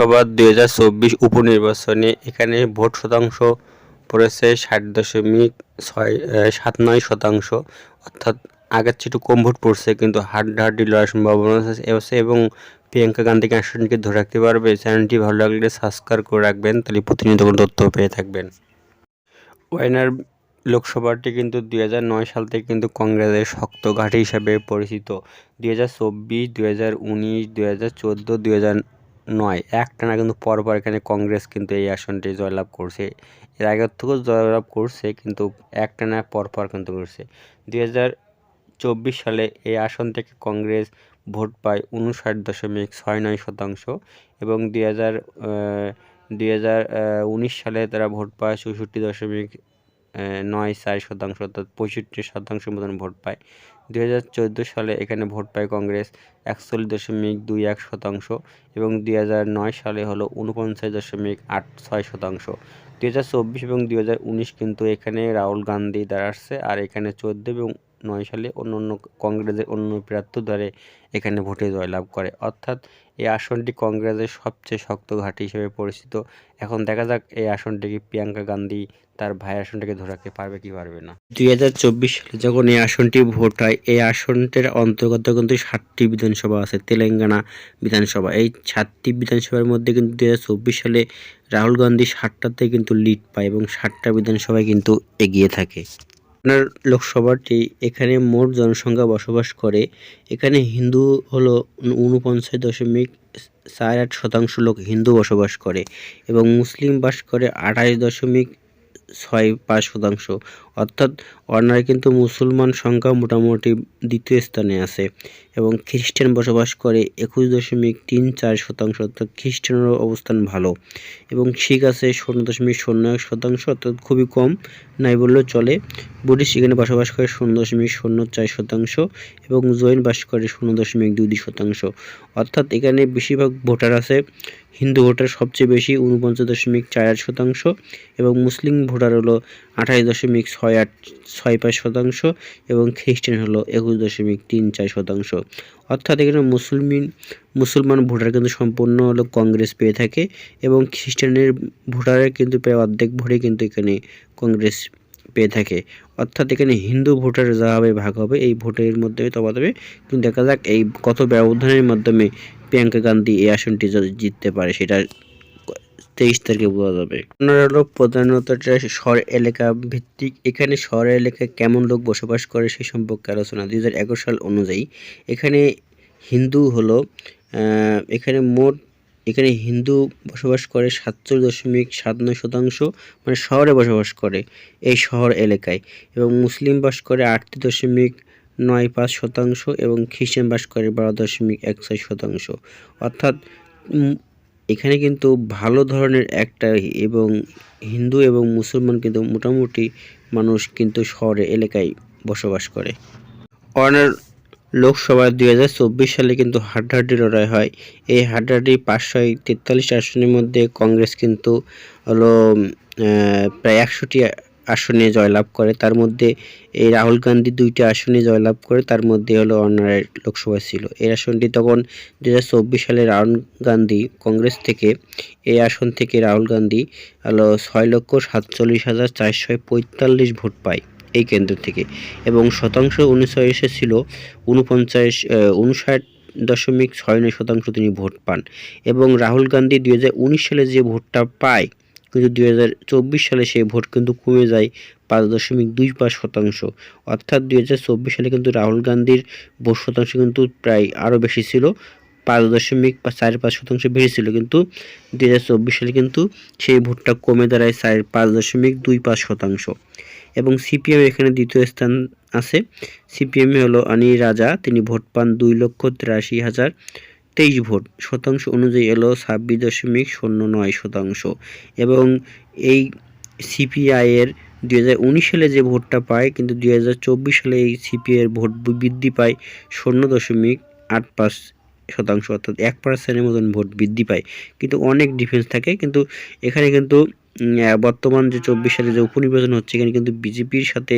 লোকসভা দুই হাজার চব্বিশ উপনির্বাচনে এখানে ভোট শতাংশ পড়েছে ষাট দশমিক ছয় সাত নয় শতাংশ। অর্থাৎ আগের চেয়ে কম ভোট পড়ছে, কিন্তু হাড্ডাহাড্ডি লড়ার সম্ভাবনা আছে এবং প্রিয়াঙ্কা গান্ধীকে আসনটিকে ধরে রাখতে পারবে। চ্যানেলটি ভালো লাগলে সাবস্ক্রাইব করে রাখবেন, তাহলে প্রতিনিয়ত তথ্য পেয়ে থাকবেন। ওয়াইনার লোকসভাটি কিন্তু দুই হাজার নয় সাল থেকে কিন্তু কংগ্রেসের শক্ত ঘাঁটি হিসাবে পরিচিত। দুই হাজার চব্বিশ, দুই হাজার উনিশ, দুই হাজার চোদ্দ, দুই হাজার নয়, একটানা কিন্তু পরপর এখানে কংগ্রেস কিন্তু এই আসনটি জয়লাভ করছে। এর আগের থেকেও জয়লাভ করছে, কিন্তু একটানা পরপর কিন্তু করছে। দুই চব্বিশ সালে এই আসন থেকে কংগ্রেস ভোট পায় উনষাট দশমিক ছয় নয় শতাংশ এবং দুই হাজার দুই সালে তারা ভোট পায় চৌষট্টি দশমিক নয় চার শতাংশ অর্থাৎ পঁয়ষট্টি শতাংশ মতন ভোট পায়। দু হাজার চোদ্দ সালে এখানে ভোট পায় কংগ্রেস একচল্লিশ দশমিক দুই এক শতাংশ এবং দুই হাজার নয় সালে হলো উনপঞ্চাশ দশমিক আট ছয় শতাংশ। দু হাজার চব্বিশ এবং দু হাজার উনিশ কিন্তু এখানে রাহুল গান্ধী দাঁড়াচ্ছে আর এখানে চোদ্দ এবং নয় সালে অন্য অন্য কংগ্রেসের অন্য প্রার্থী ধরে এখানে ভোটে জয়লাভ করে। অর্থাৎ এই আসনটি কংগ্রেসের সবচেয়ে শক্ত ঘাঁটি হিসেবে পরিচিত। এখন দেখা যাক এই আসনটিকে প্রিয়াঙ্কা গান্ধী তার ভাই আসনটাকে ধরে রাখতে পারবে কি পারবে না। দুই হাজার চব্বিশ সালে যখন এই আসনটি ভোট হয়, এই আসনটির অন্তর্গত কিন্তু সাতটি বিধানসভা আছে, তেলেঙ্গানা বিধানসভা। এই সাতটি বিধানসভার মধ্যে কিন্তু দুই হাজার চব্বিশ সালে রাহুল গান্ধী ষাটটাতে কিন্তু লিড পায় এবং ষাটটা বিধানসভায় কিন্তু এগিয়ে থাকে। আপনার লোকসভাটি এখানে মোট জনসংখ্যা বসবাস করে। এখানে হিন্দু হলো উনপঞ্চাশ দশমিক চার আট শতাংশ লোক হিন্দু বসবাস করে এবং মুসলিম বাস করে আঠাশ দশমিক ছয় পাঁচ শতাংশ। অর্থাৎ অনারে কিন্তু মুসলমান সংখ্যা মোটামুটি দ্বিতীয় স্থানে আছে এবং খ্রিস্টান বসবাস করে একুশ দশমিক তিন চার শতাংশ, অর্থাৎ খ্রিস্টানেরও অবস্থান ভালো। এবং শিখ আছে শূন্য দশমিক শূন্য এক শতাংশ, অর্থাৎ খুবই কম, নাই বললেও চলে। বুদ্ধিস্ট এখানে বসবাস করে শূন্য দশমিক শূন্য চার শতাংশ এবং জৈন বাস করে শূন্য দশমিক দুই দুই শতাংশ। অর্থাৎ এখানে বেশিরভাগ ভোটার আছে। হিন্দু ভোটার সবচেয়ে বেশি উনপঞ্চাশ দশমিক চার আট শতাংশ এবং মুসলিম ভোটার হলো আঠাশ দশমিক ছয় আট, ছয় পাঁচ শতাংশ এবং খ্রিস্টান হলো একুশ দশমিক তিন চার শতাংশ। অর্থাৎ এখানে মুসলমিন, মুসলমান ভোটার কিন্তু সম্পূর্ণ হলো কংগ্রেস পেয়ে থাকে এবং খ্রিস্টানের ভোটারের কিন্তু প্রায় অর্ধেক ভোটে কিন্তু এখানে কংগ্রেস পেয়ে থাকে। অর্থাৎ এখানে হিন্দু ভোটার যা হবে ভাগ হবে, এই ভোটের মাধ্যমে তফাৎ হবে কিন্তু দেখা যাক এই কত ব্যবধানের মাধ্যমে প্রিয়াঙ্কা গান্ধী এই আসনটি জিততে পারে সেটা তেইশ তারিখে বোঝা যাবে। আপনার হলো প্রধানত শহর এলাকা ভিত্তিক। এখানে শহর এলাকায় কেমন লোক বসবাস করে সেই সম্পর্কে আলোচনা। দুই হাজার এগারো সাল অনুযায়ী এখানে হিন্দু হলো এখানে মোট, এখানে হিন্দু বসবাস করে সাতচল্লিশ দশমিক সাত নয় শতাংশ মানে শহরে বসবাস করে এই শহর এলাকায়। এবং মুসলিম বাস করে আটটি দশমিক নয় পাঁচ শতাংশ এবং খ্রিস্টান বাস করে বারো দশমিক এক ছয় শতাংশ। অর্থাৎ এখানে কিন্তু ভালো ধরনের একটা এবং হিন্দু এবং মুসলমান কিন্তু মোটামুটি মানুষ কিন্তু শহরে এলাকায় বসবাস করে। অনার লোকসভায় দুই হাজার চব্বিশ সালে কিন্তু হাড্ডাহাড্ডি লড়াই হয়। এই হাড্ডাহাড্ডি পাঁচশো তেতাল্লিশ আসনের মধ্যে কংগ্রেস কিন্তু হলো প্রায় একশোটি আসনে জয়লাভ করে। তার মধ্যে এই রাহুল গান্ধী দুইটি আসনে জয়লাভ করে, তার মধ্যে হলো অনারের লোকসভা ছিল। এই আসনটি তখন দু হাজার চব্বিশ সালে রাহুল গান্ধী কংগ্রেস থেকে, এই আসন থেকে রাহুল গান্ধী হলো ছয় লক্ষ সাতচল্লিশ হাজার চারশো পঁয়তাল্লিশ ভোট পায় এই কেন্দ্র থেকে। এবং শতাংশ অনুসারে ছিল উনপঞ্চাশ উনষাট দশমিক ছয় নয় শতাংশ তিনি ভোট পান। এবং রাহুল গান্ধী দুই হাজার উনিশ সালে যে ভোটটা পায় কিন্তু দুই হাজার চব্বিশ সালে সেই ভোট কিন্তু কমে যায় পাঁচ দশমিক দুই পাঁচ শতাংশ। অর্থাৎ দুই হাজার চব্বিশ সালে কিন্তু রাহুল গান্ধীর ভোট শতাংশ কিন্তু প্রায় আরও বেশি ছিল, পাঁচ দশমিক চার পাঁচ শতাংশ বেশি ছিল। কিন্তু দুই হাজার চব্বিশ সালে কিন্তু সেই ভোটটা কমে দাঁড়ায় চার পাঁচ দশমিক দুই পাঁচ শতাংশ। এবং সিপিএম এখানে দ্বিতীয় স্থান আছে। সিপিএম হলো আনি রাজা, তিনি ভোট পান দুই লক্ষ তিরাশি হাজার। তেইশ ভোট। শতাংশ অনুযায়ী এলো ছাব্বিশ দশমিক শূন্য নয় শতাংশ এবং এই সিপিআইয়ের দুই হাজার উনিশ সালে যে ভোটটা পায়, কিন্তু দুই হাজার চব্বিশ সালে এই সিপিআইয়ের ভোট বৃদ্ধি পায় শূন্য দশমিক আট পাঁচ শতাংশ, অর্থাৎ এক পার্সেন্টের মতন ভোট বৃদ্ধি পায়। কিন্তু অনেক ডিফারেন্স থাকে, কিন্তু এখানে কিন্তু বর্তমান যে চব্বিশ সালে যে উপনির্বাচন হচ্ছে, এখানে কিন্তু বিজেপির সাথে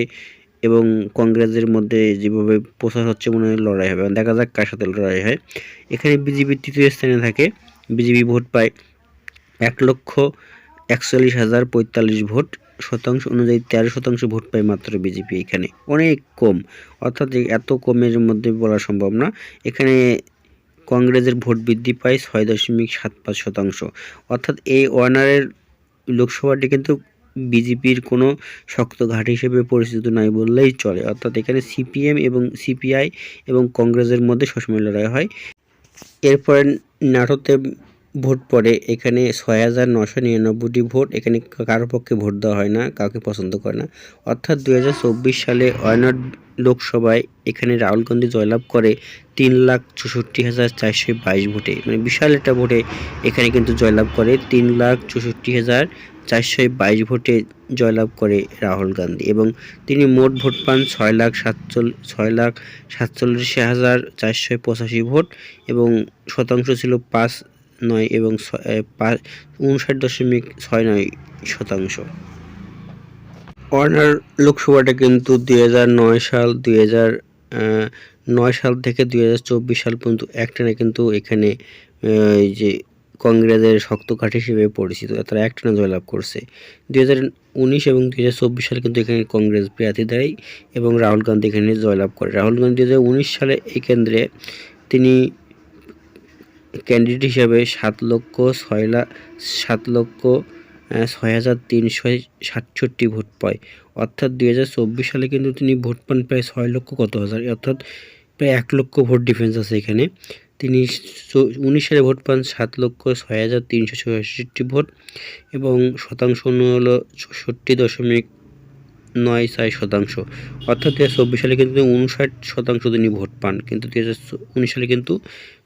এবং কংগ্রেসের মধ্যে যেভাবে প্রচার হচ্ছে মনে হয় লড়াই হবে। দেখা যাক কার সাথে লড়াই হয়। এখানে বিজেপি তৃতীয় স্থানে থাকে। বিজেপি ভোট পায় এক লক্ষ একচল্লিশ হাজার পঁয়তাল্লিশ ভোট শতাংশ অনুযায়ী তেরো শতাংশ ভোট পায় মাত্র বিজেপি এখানে। অনেক কম। অর্থাৎ এত কমের মধ্যে বলা সম্ভব না। এখানে কংগ্রেসের ভোট বৃদ্ধি পায় ছয় দশমিক সাত পাঁচ শতাংশ। অর্থাৎ এই ওয়ানারের লোকসভাটি কিন্তু বিজেপির কোনো শক্ত ঘাট হিসেবে পরিচিত নয় বললেই চলে। অর্থাৎ এখানে সিপিএম এবং সিপিআই এবং কংগ্রেসের মধ্যে সবসময় লড়াই হয়। এরপরে নাটোতে ভোট পড়ে। এখানে ছয় হাজার নশো নিরানব্বইটি ভোট। এখানে কারোর পক্ষে ভোট দেওয়া হয় না, কাউকে পছন্দ করে না। অর্থাৎ দু হাজার চব্বিশ সালে ওয়ানাড লোকসভায় এখানে রাহুল গান্ধী জয়লাভ করে তিন লাখ চৌষট্টি হাজার চারশো বাইশ ভোটে। মানে বিশাল একটা ভোটে এখানে কিন্তু জয়লাভ করে। তিন লাখ চৌষট্টি হাজার চারশো বাইশ ভোটে জয়লাভ করে রাহুল গান্ধী এবং তিনি মোট ভোট পান ছয় লাখ সাতচল্লিশ ছয় লাখ সাতচল্লিশ হাজার চারশো পঁচাশি ভোট এবং শতাংশ ছিল পাঁচ নয় এবং উনষাট দশমিক ছয় নয় শতাংশ। অর্নার লোকসভাটা কিন্তু দুই নয় সাল, দুই নয় সাল থেকে দুই হাজার চব্বিশ সাল পর্যন্ত একটানা কিন্তু এখানে যে কংগ্রেসের শক্ত কাঠ হিসেবে পরিচিত। তারা একটানা জয়লাভ করছে। দুই হাজার উনিশ এবং দুই হাজার চব্বিশ সালে কিন্তু এখানে কংগ্রেস প্রার্থী দেয় এবং রাহুল গান্ধী এখানে জয়লাভ করে। রাহুল গান্ধী দুই হাজার উনিশ সালে এই কেন্দ্রে তিনি ক্যান্ডিডেট হিসাবে সাত লক্ষ ছয় লাখ সাত লক্ষ ছয় হাজার তিনশো সাতষট্টি ভোট পায়। অর্থাৎ দুই হাজার চব্বিশ সালে কিন্তু তিনি ভোট পান প্রায় ছয় লক্ষ কত হাজার? অর্থাৎ প্রায় এক লক্ষ ভোট ডিফারেন্স আছে এখানে। তিনি উনিশ সালে ভোট পান সাত লক্ষ ছয় হাজার তিনশো ছষট্টি ভোট এবং শতাংশ হলো চৌষট্টি দশমিক নয় ছয় শতাংশ। অর্থাৎ দু হাজার চব্বিশ সালে কিন্তু উনষাট শতাংশ তিনি ভোট পান, কিন্তু দু হাজার উনিশ সালে কিন্তু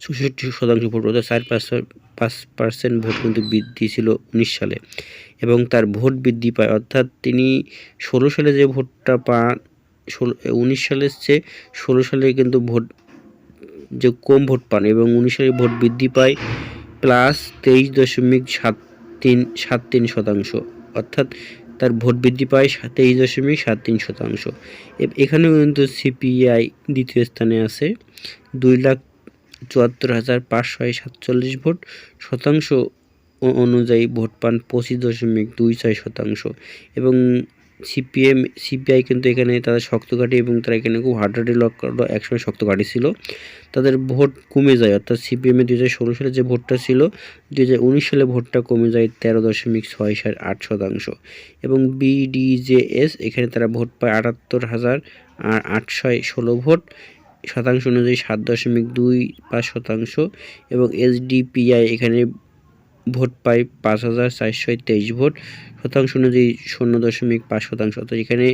চৌষট্টি শতাংশ ভোট, অর্থাৎ চার পাঁচ পার্সেন্ট ভোট কিন্তু বৃদ্ধি ছিল উনিশ সালে এবং তার ভোট বৃদ্ধি পায়। অর্থাৎ তিনি ষোলো সালে যে ভোটটা পান, ষোলো, উনিশ সালের চেয়ে ষোলো সালে কিন্তু ভোট যে কম ভোট পান এবং উনিশ সালে ভোট বৃদ্ধি পায় প্লাস তেইশ দশমিক সাত তিন সাত তিন শতাংশ। অর্থাৎ তার ভোট বৃদ্ধি পায় তেইশ দশমিক সাত তিন শতাংশ। এখানেও কিন্তু সিপিআই দ্বিতীয় স্থানে আছে। দুই লাখ চুয়াত্তর হাজার পাঁচশো সাতচল্লিশ ভোট শতাংশ অনুযায়ী ভোট পান পঁচিশ দশমিক দুই ছয় শতাংশ এবং সিপিএম সিপিআই কিন্তু এখানে তাদের শক্ত ঘাঁটি এবং তারা এখানে খুব হাড্ডাহাড্ডি লক্ষ্য একসময় শক্ত ঘাঁটি ছিল। তাদের ভোট কমে যায়, অর্থাৎ সিপিএমে দুই হাজার ষোলো সালে যে ভোটটা ছিল, দুই হাজার উনিশ সালে ভোটটা কমে যায় তেরো দশমিক ছয় সাত আট শতাংশ এবং বিডিজেএস এখানে তারা ভোট পায় আটাত্তর হাজার আর আটশো ষোলো ভোট, শতাংশ অনুযায়ী সাত দশমিক দুই পাঁচ শতাংশ এবং এসডিপিআই এখানে ভোট পাই পাঁচ হাজার চারশো তেইশ ভোট। শতাংশ অনুযায়ী শূন্য দশমিক পাঁচ শতাংশ। তো এখানে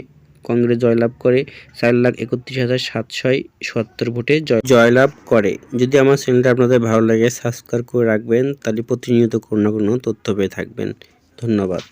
কংগ্রেস জয়লাভ করে চার লাখ একত্রিশ হাজার সাতশো সত্তর ভোটে জয় জয়লাভ করে। যদি আমার চ্যানেলটা আপনাদের ভালো লাগে, সাবস্ক্রাইব করে রাখবেন। তাহলে প্রতিনিয়ত কোনো না কোনো তথ্য পেয়ে থাকবেন। ধন্যবাদ।